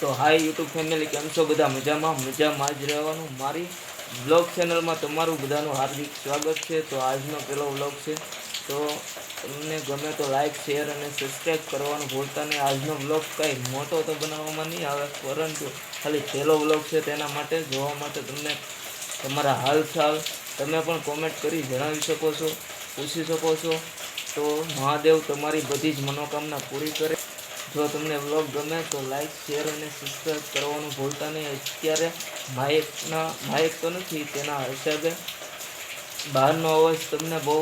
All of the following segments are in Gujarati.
તો હાય યુટ્યુબ ફેમિલી કેમ છો બધા? મજામાં? મજામાં જ રહેવાનું. મારી બ્લોગ ચેનલમાં તમારું બધાનું હાર્દિક સ્વાગત છે. તો આજનો પહેલો બ્લોગ છે. તો તમને ગમે તો લાઈક શેર અને સબસ્ક્રાઈબ કરવાનું ભૂલતા નહીં. આજનો બ્લોગ કંઈ મોટો તો બનાવવામાં નહીં આવે, પરંતુ ખાલી પહેલો બ્લોગ છે તેના માટે જોવા માટે તમને તમારા હાલચાલ તમે પણ કોમેન્ટ કરી જણાવી શકો છો, પૂછી શકો છો. તો મહાદેવ તમારી બધી જ મનોકામના પૂરી કરે. જો તમને વ્લોગ ગમે તો લાઈક શેર અને સબસ્ક્રાઈબ કરવાનું ભૂલતા નહીં. અત્યારે માઇકના માઇક તો નથી, તેના હિસાબે બહારનો અવાજ તમને બહુ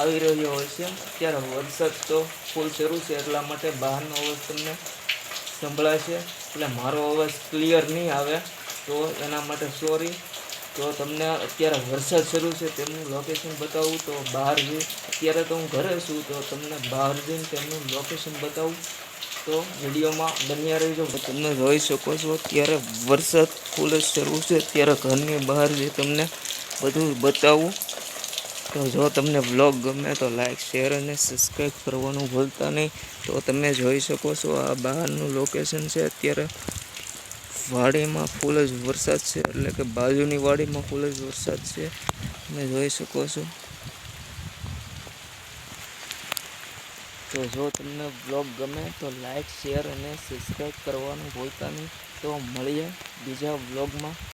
આવી રહ્યો હોય છે. અત્યારે વરસાદ તો ફૂલ શરૂ છે, એટલા માટે બહારનો અવાજ તમને સંભળાશે. એટલે મારો અવાજ ક્લિયર નહીં આવે, તો એના માટે સોરી તો તમને અત્યારે વરસાદ શરૂ છે, તેમનું લોકેશન બતાવું, તો બહાર જઈ, અત્યારે તો હું ઘરે છું, તો તમને બહાર જઈને તેમનું લોકેશન બતાવું. તો વિડીયોમાં બન્યા રહીજો. તમે જોઈ શકો છો અત્યારે વરસાદ ફૂલ શરૂ છે. અત્યારે ઘરની બહાર જે તમને બધું બતાવું. તો જો તમને વ્લોગ ગમે તો લાઈક શેર અને સબસ્ક્રાઈબ કરવાનું ભૂલતા નહીં. તો તમે જોઈ શકો છો આ બહારનું લોકેશન છે. અત્યારે વાડીમાં ફૂલ જ વરસાદ છે. એટલે કે બાજુની વાડીમાં ફૂલ જ વરસાદ છે. તમે જોઈ શકો છો. તો જો તમને બ્લોગ ગમે તો લાઇક શેર અને સબસ્ક્રાઈબ કરવાનું ભૂલતા નહીં. તો મળીએ બીજા બ્લોગમાં